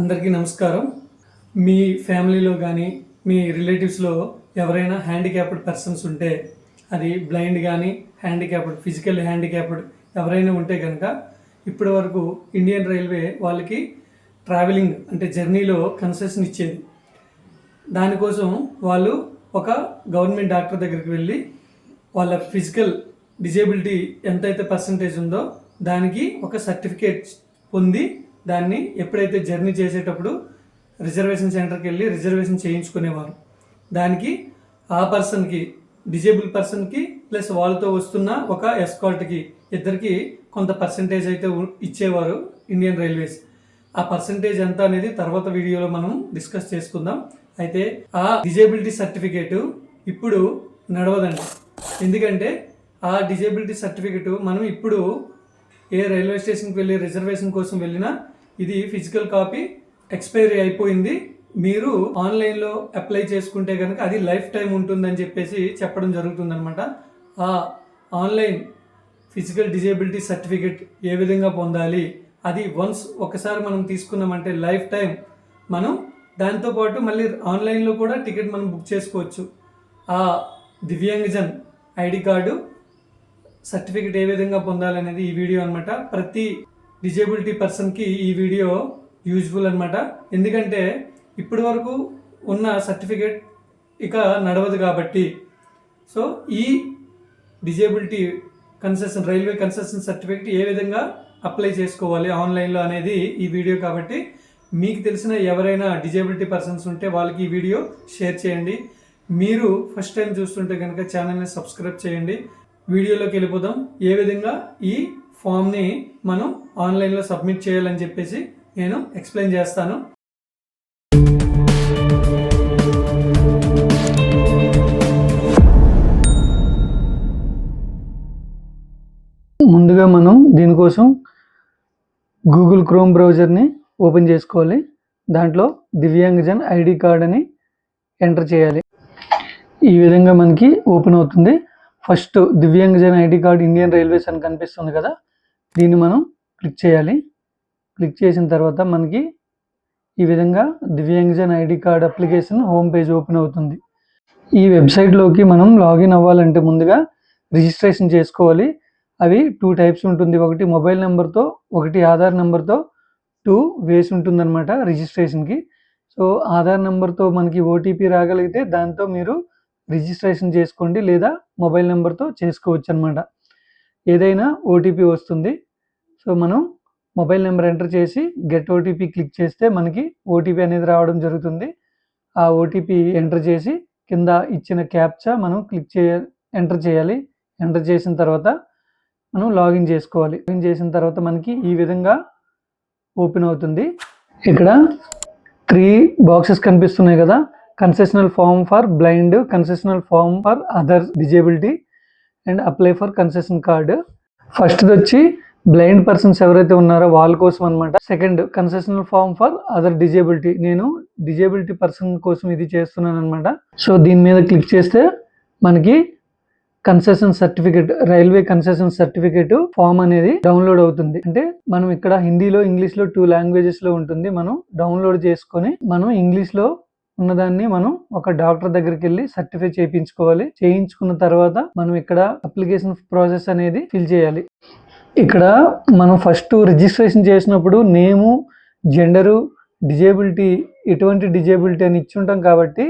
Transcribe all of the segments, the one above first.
అందరికీ నమస్కారం. మీ ఫ్యామిలీలో కానీ మీ రిలేటివ్స్లో ఎవరైనా హ్యాండిక్యాప్డ్ పర్సన్స్ ఉంటే అది బ్లైండ్ కానీ హ్యాండిక్యాప్డ్ ఫిజికల్ హ్యాండిక్యాప్డ్ ఎవరైనా ఉంటే కనుక ఇప్పటి వరకు ఇండియన్ రైల్వే వాళ్ళకి ట్రావెలింగ్ అంటే జర్నీలో కన్సెషన్ ఇచ్చేది. దానికోసం వాళ్ళు ఒక గవర్నమెంట్ డాక్టర్ దగ్గరికి వెళ్ళి వాళ్ళ ఫిజికల్ డిజేబిలిటీ ఎంతైతే పర్సంటేజ్ ఉందో దానికి ఒక సర్టిఫికేట్ పొంది దాన్ని ఎప్పుడైతే జర్నీ చేసేటప్పుడు రిజర్వేషన్ సెంటర్కి వెళ్ళి రిజర్వేషన్ చేయించుకునేవారు. దానికి ఆ పర్సన్కి డిజేబుల్ పర్సన్కి ప్లస్ వాళ్ళతో వస్తున్న ఒక ఎస్కాల్ట్కి ఇద్దరికి కొంత పర్సంటేజ్ అయితే ఇచ్చేవారు ఇండియన్ రైల్వేస్. ఆ పర్సంటేజ్ ఎంత అనేది తర్వాత వీడియోలో మనం డిస్కస్ చేసుకుందాం. అయితే ఆ డిజేబిలిటీ సర్టిఫికేట్ ఇప్పుడు నడవదండి. ఎందుకంటే ఆ డిజేబిలిటీ సర్టిఫికేట్ మనం ఇప్పుడు ఏ రైల్వే స్టేషన్కి వెళ్ళి రిజర్వేషన్ కోసం వెళ్ళినా ఇది ఫిజికల్ కాపీ ఎక్స్పైరీ అయిపోయింది. మీరు ఆన్లైన్లో అప్లై చేసుకుంటే కనుక అది లైఫ్ టైం ఉంటుందని చెప్పేసి చెప్పడం జరుగుతుందనమాట ఆ ఆన్లైన్ ఫిజికల్ డిజేబిలిటీ సర్టిఫికేట్ ఏ విధంగా పొందాలి? అది వన్స్ ఒకసారి మనం తీసుకున్నామంటే లైఫ్ టైం మనం దాంతోపాటు మళ్ళీ ఆన్లైన్లో కూడా టికెట్ మనం బుక్ చేసుకోవచ్చు. ఆ దివ్యాంగజన్ ఐడి కార్డు సర్టిఫికేట్ ఏ విధంగా పొందాలనేది ఈ వీడియో అనమాట ప్రతి డిజేబిలిటీ పర్సన్కి ఈ వీడియో యూజ్ఫుల్ అన్నమాట. ఎందుకంటే ఇప్పటి వరకు ఉన్న సర్టిఫికేట్ ఇక నడవదు కాబట్టి. సో ఈ disability concession railway concession certificate ఏ విధంగా అప్లై చేసుకోవాలి ఆన్లైన్లో అనేది ఈ వీడియో కాబట్టి. మీకు తెలిసిన ఎవరైనా డిజేబిలిటీ పర్సన్స్ ఉంటే వాళ్ళకి ఈ వీడియో షేర్ చేయండి. మీరు ఫస్ట్ టైం చూస్తుంటే కనుక ఛానల్ని సబ్స్క్రైబ్ చేయండి. వీడియోలోకి వెళ్ళిపోదాం. ఏ విధంగా ఈ ఫామ్ని మనం ఆన్లైన్లో సబ్మిట్ చేయాలని చెప్పేసి నేను ఎక్స్ప్లెయిన్ చేస్తాను. ముందుగా మనం దీనికోసం గూగుల్ క్రోమ్ బ్రౌజర్ని ఓపెన్ చేసుకోవాలి. దాంట్లో దివ్యాంగజన్ ఐడి కార్డ్ అని ఎంటర్ చేయాలి. ఈ విధంగా మనకి ఓపెన్ అవుతుంది. First Divyangjan ID card Indian railways అని కనిపిస్తుంది కదా దీన్ని మనం క్లిక్ చేయాలి. క్లిక్ చేసిన తర్వాత మనకి ఈ విధంగా Divyangjan ID card application home page open అవుతుంది. ఈ వెబ్సైట్లోకి మనం లాగిన్ అవ్వాలంటే ముందుగా రిజిస్ట్రేషన్ చేసుకోవాలి. అవి టూ టైప్స్ ఉంటుంది. ఒకటి మొబైల్ నెంబర్తో ఒకటి ఆధార్ నెంబర్తో టూ వేసి ఉంటుందన్నమాట రిజిస్ట్రేషన్కి సో ఆధార్ నెంబర్తో మనకి ఓటీపీ రాగలిగితే దాంతో మీరు రిజిస్ట్రేషన్ చేసుకోండి లేదా మొబైల్ నెంబర్తో చేసుకోవచ్చు అనమాట ఏదైనా ఓటీపీ వస్తుంది. సో మనం మొబైల్ నెంబర్ ఎంటర్ చేసి గెట్ ఓటీపీ క్లిక్ చేస్తే మనకి ఓటీపీ అనేది రావడం జరుగుతుంది. ఆ ఓటీపీ ఎంటర్ చేసి కింద ఇచ్చిన క్యాప్చా మనం క్లిక్ చేయ ఎంటర్ చేయాలి. ఎంటర్ చేసిన తర్వాత మనం లాగిన్ చేసుకోవాలి. లాగిన్ చేసిన తర్వాత మనకి ఈ విధంగా ఓపెన్ అవుతుంది. ఇక్కడ త్రీ బాక్సెస్ కనిపిస్తున్నాయి కదా. Concessional form for blind concessional form for other disability and apply for concession card. ఫస్ట్ది వచ్చి బ్లైండ్ పర్సన్స్ ఎవరైతే ఉన్నారో వాళ్ళ కోసం అనమాట second concessional form for other disability నేను డిజేబిలిటీ పర్సన్ కోసం ఇది చేస్తున్నాను అనమాట సో దీని మీద క్లిక్ చేస్తే మనకి concession certificate railway concession certificate form అనేది డౌన్లోడ్ అవుతుంది. అంటే మనం ఇక్కడ హిందీలో ఇంగ్లీష్లో టూ లాంగ్వేజెస్లో ఉంటుంది. మనం డౌన్లోడ్ చేసుకొని మనం ఇంగ్లీష్లో ఉన్నదాన్ని మనం ఒక డాక్టర్ దగ్గరికి వెళ్ళి సర్టిఫై చేయించుకోవాలి. చేయించుకున్న తర్వాత మనం ఇక్కడ అప్లికేషన్ ప్రాసెస్ అనేది ఫిల్ చేయాలి. ఇక్కడ మనం ఫస్ట్ రిజిస్ట్రేషన్ చేసినప్పుడు నేము జెండరు డిజేబిలిటీ ఎటువంటి డిజేబిలిటీ అని ఇచ్చి ఉంటాం కాబట్టి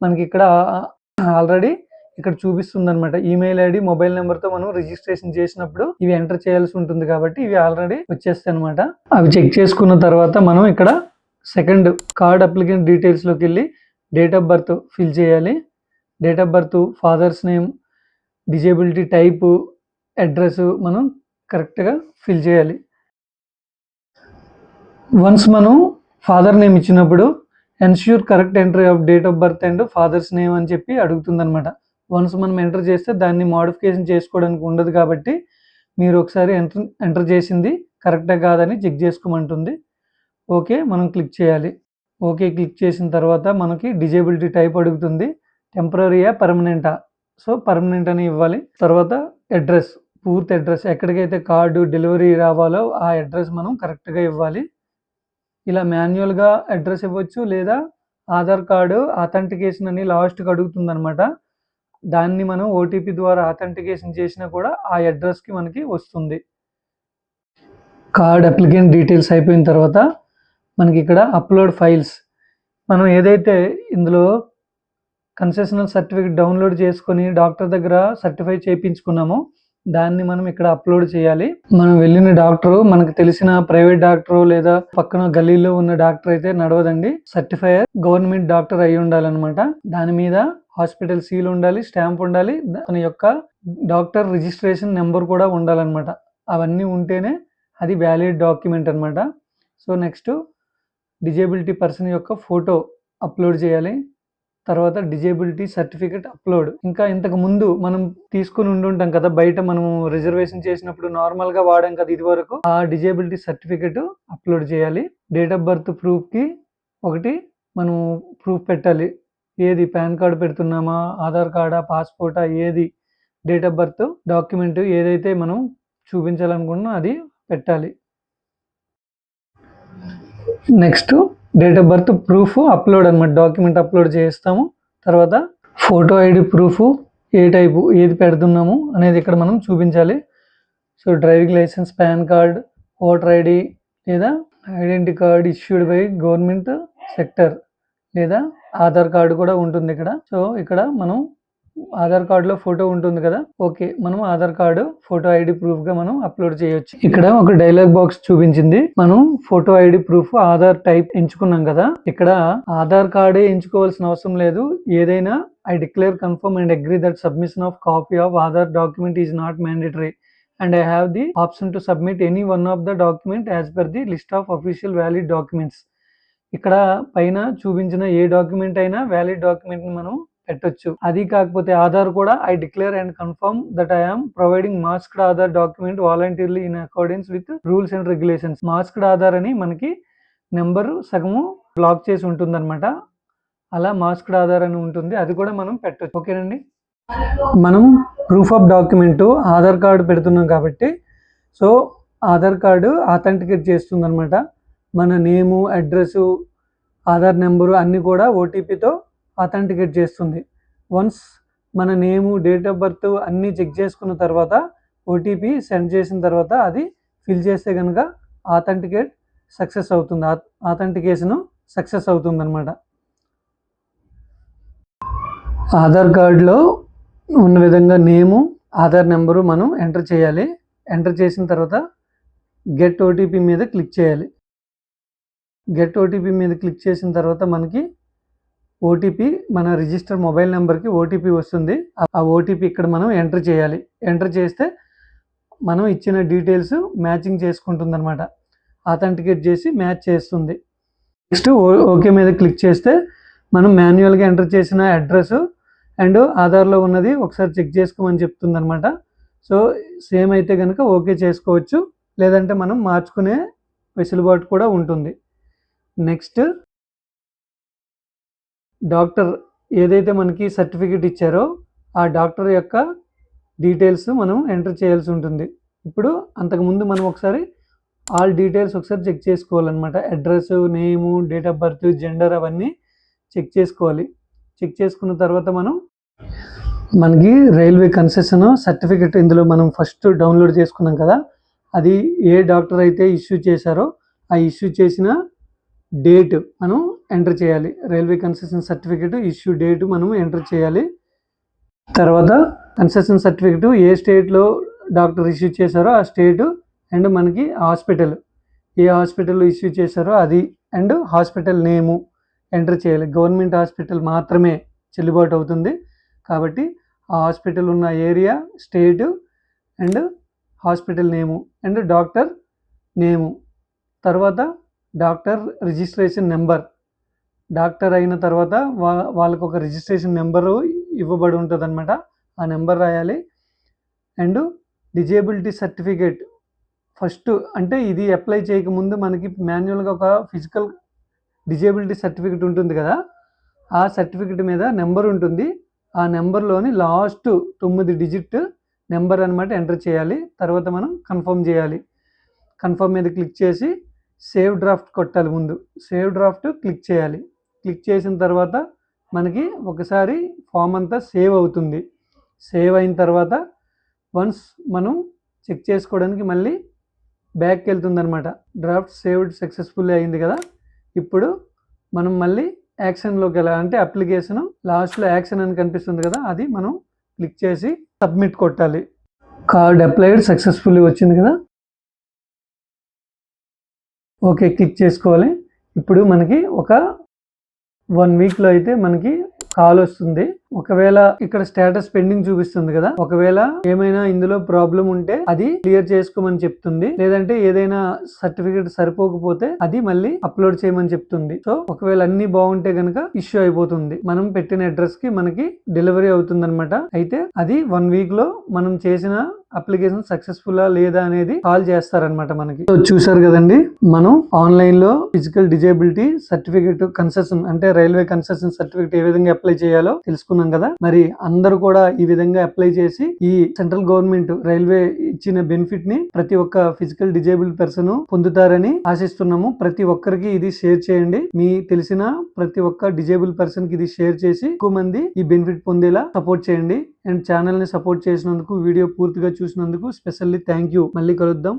మనకి ఇక్కడ ఆల్రెడీ ఇక్కడ చూపిస్తుంది అనమాట ఈమెయిల్ ఐడి మొబైల్ నెంబర్తో మనం రిజిస్ట్రేషన్ చేసినప్పుడు ఇవి ఎంటర్ చేయాల్సి ఉంటుంది కాబట్టి ఇవి ఆల్రెడీ వచ్చేస్తాయి అనమాట అవి చెక్ చేసుకున్న తర్వాత మనం ఇక్కడ సెకండ్ కార్డ్ అప్లికెంట్ డీటెయిల్స్లోకి వెళ్ళి డేట్ ఆఫ్ బర్త్ ఫిల్ చేయాలి. Date of birth father's name disability type address మనం కరెక్ట్గా ఫిల్ చేయాలి. వన్స్ మనం ఫాదర్ నేమ్ ఇచ్చినప్పుడు ensure correct entry of date of birth and father's name అని చెప్పి అడుగుతుంది అనమాట వన్స్ మనం ఎంటర్ చేస్తే దాన్ని మోడిఫికేషన్ చేసుకోవడానికి ఉండదు కాబట్టి మీరు ఒకసారి ఎంటర్ ఎంటర్ చేసింది కరెక్టా కాదని చెక్ చేసుకోమంటుంది. ఓకే మనం క్లిక్ చేయాలి. ఓకే క్లిక్ చేసిన తర్వాత మనకి డిజేబిలిటీ టైప్ అడుగుతుంది. టెంపరీయా పర్మనెంటా? సో పర్మనెంట్ అని ఇవ్వాలి. తర్వాత అడ్రస్ పూర్తి అడ్రస్ ఎక్కడికైతే కార్డు డెలివరీ రావాలో ఆ అడ్రస్ మనం కరెక్ట్గా ఇవ్వాలి. ఇలా మాన్యువల్గా అడ్రస్ ఇవ్వచ్చు లేదా ఆధార్ కార్డు అథెంటికేషన్ అని లాస్ట్కి అడుగుతుంది అనమాట దాన్ని మనం ఓటీపీ ద్వారా అథెంటికేషన్ చేసినా కూడా ఆ అడ్రస్కి మనకి వస్తుంది. కార్డ్ అప్లికెంట్ డీటెయిల్స్ అయిపోయిన తర్వాత మనకి ఇక్కడ అప్లోడ్ ఫైల్స్ మనం ఏదైతే ఇందులో కన్సెషనల్ సర్టిఫికేట్ డౌన్లోడ్ చేసుకొని డాక్టర్ దగ్గర సర్టిఫై చేయించుకున్నామో దాన్ని మనం ఇక్కడ అప్లోడ్ చేయాలి. మనం వెళ్ళిన డాక్టర్ మనకు తెలిసిన ప్రైవేట్ డాక్టర్ లేదా పక్కన గల్లీలో ఉన్న డాక్టర్ అయితే నడవదండి. సర్టిఫైయర్ గవర్నమెంట్ డాక్టర్ అయి ఉండాలన్నమాట. దాని మీద హాస్పిటల్ సీల్ ఉండాలి స్టాంప్ ఉండాలి. దాని యొక్క డాక్టర్ రిజిస్ట్రేషన్ నెంబర్ కూడా ఉండాలన్నమాట. అవన్నీ ఉంటేనే అది వ్యాలిడ్ డాక్యుమెంట్ అన్నమాట. సో నెక్స్ట్ డిజేబిలిటీ పర్సన్ యొక్క ఫోటో అప్లోడ్ చేయాలి. తర్వాత డిజేబిలిటీ సర్టిఫికెట్ అప్లోడ్. ఇంకా ఇంతకు ముందు మనం తీసుకుని ఉండుంటాం కదా బయట మనం రిజర్వేషన్ చేసినప్పుడు నార్మల్గా వాడాం కదా ఇది వరకు ఆ డిజేబిలిటీ సర్టిఫికేట్ అప్లోడ్ చేయాలి. డేట్ ఆఫ్ బర్త్ ప్రూఫ్కి ఒకటి మనం ప్రూఫ్ పెట్టాలి. ఏది? పాన్ కార్డ్ పెడుతున్నామా? ఆధార్ కార్డా? పాస్పోర్టా? ఏది? డేట్ ఆఫ్ బర్త్ డాక్యుమెంట్ ఏదైతే మనం చూపించాలనుకుంటున్నా అది పెట్టాలి. Next date of birth proof upload అనమాట డాక్యుమెంట్ అప్లోడ్ చేస్తాము తర్వాత ఫోటో ఐడి ప్రూఫ్ ఏ టైపు ఏది పెడుతున్నాము అనేది ఇక్కడ మనం చూపించాలి. So driving licence PAN card voter ID లేదా identity card issued by government sector లేదా ఆధార్ కార్డు కూడా ఉంటుంది ఇక్కడ. సో ఇక్కడ మనం ఆధార్ కార్డులో ఫోటో ఉంటుంది కదా? ఓకే మనం ఆధార్ కార్డు ఫోటో ఐడి ప్రూఫ్గా మనం అప్లోడ్ చేయొచ్చు. ఇక్కడ ఒక డైలాగ్ బాక్స్ చూపించింది. మనం photo ID proof Aadhaar type ఎంచుకున్నాం కదా? ఇక్కడ ఆధార్ కార్డే ఎంచుకోవాల్సిన అవసరం లేదు. ఏదైనా I declare confirm and agree that submission of copy of Aadhaar document is not mandatory and I have the option to submit any one of the document as per the list of official valid documents. ఇక్కడ పైన చూపించిన ఏ document అయినా valid డాక్యుమెంట్ని మనం పెట్టొచ్చు. అది కాకపోతే ఆధార్ కూడా I declare and confirm that I'm providing masked Aadhaar document voluntarily in accordance with rules and regulations masked Aadhaar అని మనకి నెంబర్ సగము బ్లాక్ చేసి ఉంటుందన్నమాట. అలా మాస్క్డ్ ఆధార్ అని ఉంటుంది. అది కూడా మనం పెట్టొచ్చు. ఓకేనండి? మనం proof of document Aadhaar card పెడుతున్నాం కాబట్టి సో ఆధార్ కార్డు అథెంటికేట్ చేస్తుంది అనమాట మన నేము అడ్రస్ ఆధార్ నెంబరు అన్నీ కూడా ఓటీపీతో అథెంటికేట్ చేస్తుంది. వన్స్ మన నేము డేట్ ఆఫ్ బర్త్ అన్నీ చెక్ చేసుకున్న తర్వాత ఓటీపీ సెండ్ చేసిన తర్వాత అది ఫిల్ చేస్తే కనుక ఆథెంటికేట్ సక్సెస్ అవుతుంది. ఆథెంటికేషన్ సక్సెస్ అవుతుంది అనమాట ఆధార్ కార్డులో ఉన్న విధంగా నేము ఆధార్ నెంబరు మనం ఎంటర్ చేయాలి. ఎంటర్ చేసిన తర్వాత గెట్ ఓటీపీ మీద క్లిక్ చేయాలి. గెట్ ఓటీపీ మీద క్లిక్ చేసిన తర్వాత మనకి ఓటీపీ మన రిజిస్టర్ మొబైల్ నెంబర్కి ఓటీపీ వస్తుంది. ఆ ఓటీపీ ఇక్కడ మనం ఎంటర్ చేయాలి. ఎంటర్ చేస్తే మనం ఇచ్చిన డీటెయిల్స్ మ్యాచింగ్ చేసుకుంటుంది అనమాట అథెంటికేట్ చేసి మ్యాచ్ చేస్తుంది. నెక్స్ట్ ఓకే మీద క్లిక్ చేస్తే మనం మాన్యువల్గా ఎంటర్ చేసిన అడ్రస్ అండ్ ఆధార్లో ఉన్నది ఒకసారి చెక్ చేసుకోమని చెప్తుంది అనమాట సో సేమ్ అయితే కనుక ఓకే చేసుకోవచ్చు. లేదంటే మనం మార్చుకునే వెసులుబాటు కూడా ఉంటుంది. నెక్స్ట్ డాక్టర్ ఏదైతే మనకి సర్టిఫికేట్ ఇచ్చారో ఆ డాక్టర్ యొక్క డీటెయిల్స్ మనం ఎంటర్ చేయాల్సి ఉంటుంది. ఇప్పుడు అంతకుముందు మనం ఒకసారి ఆల్ డీటెయిల్స్ ఒకసారి చెక్ చేసుకోవాలన్నమాట. Address name date of birth gender అవన్నీ చెక్ చేసుకోవాలి. చెక్ చేసుకున్న తర్వాత మనం మనకి రైల్వే కన్సెషన్ సర్టిఫికెట్ ఇందులో మనం ఫస్ట్ డౌన్లోడ్ చేసుకున్నాం కదా అది ఏ డాక్టర్ అయితే ఇష్యూ చేశారో ఆ ఇష్యూ చేసిన డేట్ మనం ఎంటర్ చేయాలి. Railway concession certificate issue date మనం ఎంటర్ చేయాలి. తర్వాత కన్సెషన్ సర్టిఫికేట్ ఏ స్టేట్లో డాక్టర్ ఇష్యూ చేశారో ఆ స్టేటు అండ్ మనకి హాస్పిటల్. ఏ హాస్పిటల్లో ఇష్యూ చేశారో అది అండ్ హాస్పిటల్ నేము ఎంటర్ చేయాలి. గవర్నమెంట్ హాస్పిటల్ మాత్రమే చెల్లుబాటు అవుతుంది. కాబట్టి ఆ హాస్పిటల్ ఉన్న area state and hospital name and doctor name. తర్వాత డాక్టర్ రిజిస్ట్రేషన్ నెంబర్ డాక్టర్ అయిన తర్వాత వా వాళ్ళకు ఒక రిజిస్ట్రేషన్ నెంబరు ఇవ్వబడి ఉంటుంది అనమాట ఆ నెంబర్ రాయాలి. అండ్ డిజేబిలిటీ సర్టిఫికేట్ ఫస్ట్ అంటే ఇది అప్లై చేయకముందు మనకి మాన్యువల్గా ఒక ఫిజికల్ డిజేబిలిటీ సర్టిఫికేట్ ఉంటుంది కదా ఆ సర్టిఫికేట్ మీద నెంబర్ ఉంటుంది. ఆ నెంబర్లోని లాస్ట్ తొమ్మిది డిజిట్ నెంబర్ అనమాట ఎంటర్ చేయాలి. తర్వాత మనం కన్ఫర్మ్ చేయాలి. కన్ఫర్మ్ మీద క్లిక్ చేసి సేవ్ డ్రాఫ్ట్ కొట్టాలి ముందు. సేవ్ డ్రాఫ్ట్ క్లిక్ చేయాలి. క్లిక్ చేసిన తర్వాత మనకి ఒకసారి ఫామ్ అంతా సేవ్ అవుతుంది. సేవ్ అయిన తర్వాత వన్స్ మనం చెక్ చేసుకోవడానికి మళ్ళీ బ్యాక్కి వెళ్తుందనమాట డ్రాఫ్ట్ సేవ్డ్ సక్సెస్ఫుల్ అయింది కదా. ఇప్పుడు మనం మళ్ళీ యాక్షన్లోకి వెళ్ళాలి. అంటే అప్లికేషన్ లాస్ట్లో యాక్షన్ అని కనిపిస్తుంది కదా. అది మనం క్లిక్ చేసి సబ్మిట్ కొట్టాలి. కార్డ్ అప్లైడ్ సక్సెస్ఫుల్లీ వచ్చింది కదా. ఓకే క్లిక్ చేసుకోవాలి. ఇప్పుడు మనకి ఒక వన్ వీక్లో అయితే మనకి కాల్ వస్తుంది. ఒకవేళ ఇక్కడ స్టేటస్ పెండింగ్ చూపిస్తుంది కదా ఒకవేళ ఏమైనా ఇందులో ప్రాబ్లం ఉంటే అది క్లియర్ చేసుకోమని చెప్తుంది. లేదంటే ఏదైనా సర్టిఫికేట్ సరిపోకపోతే అది మళ్ళీ అప్లోడ్ చేయమని చెప్తుంది. సో ఒకవేళ అన్ని బాగుంటే గనక ఇష్యూ అయిపోతుంది. మనం పెట్టిన అడ్రస్కి మనకి డెలివరీ అవుతుంది అయితే అది వన్ వీక్లో మనం చేసిన అప్లికేషన్ సక్సెస్ఫుల్ లేదా అనేది కాల్ చేస్తారనమాట మనకి. సో చూసారు కదండి మనం ఆన్లైన్లో ఫిజికల్ డిజేబిలిటీ సర్టిఫికేట్ కన్సెషన్ అంటే రైల్వే కన్సెషన్ సర్టిఫికేట్ ఏ విధంగా అప్లై చేయాలో తెలుసుకున్నాం. కదా. మరి అందరూ కూడా ఈ విధంగా అప్లై చేసి ఈ సెంట్రల్ గవర్నమెంట్ రైల్వే ఇచ్చిన బెనిఫిట్ని ప్రతి ఒక్క ఫిజికల్ డిజేబుల్ పర్సన్ పొందుతారని ఆశిస్తున్నాము. ప్రతి ఒక్కరికి ఇది షేర్ చేయండి. మీ తెలిసిన ప్రతి ఒక్క డిజేబుల్ పర్సన్కి ఇది షేర్ చేసి ఎక్కువ మంది ఈ బెనిఫిట్ పొందేలా సపోర్ట్ చేయండి. అండ్ ఛానల్ని సపోర్ట్ చేసినందుకు వీడియో పూర్తిగా చూసినందుకు స్పెషల్లీ థ్యాంక్ యూ మళ్ళీ కలుద్దాం.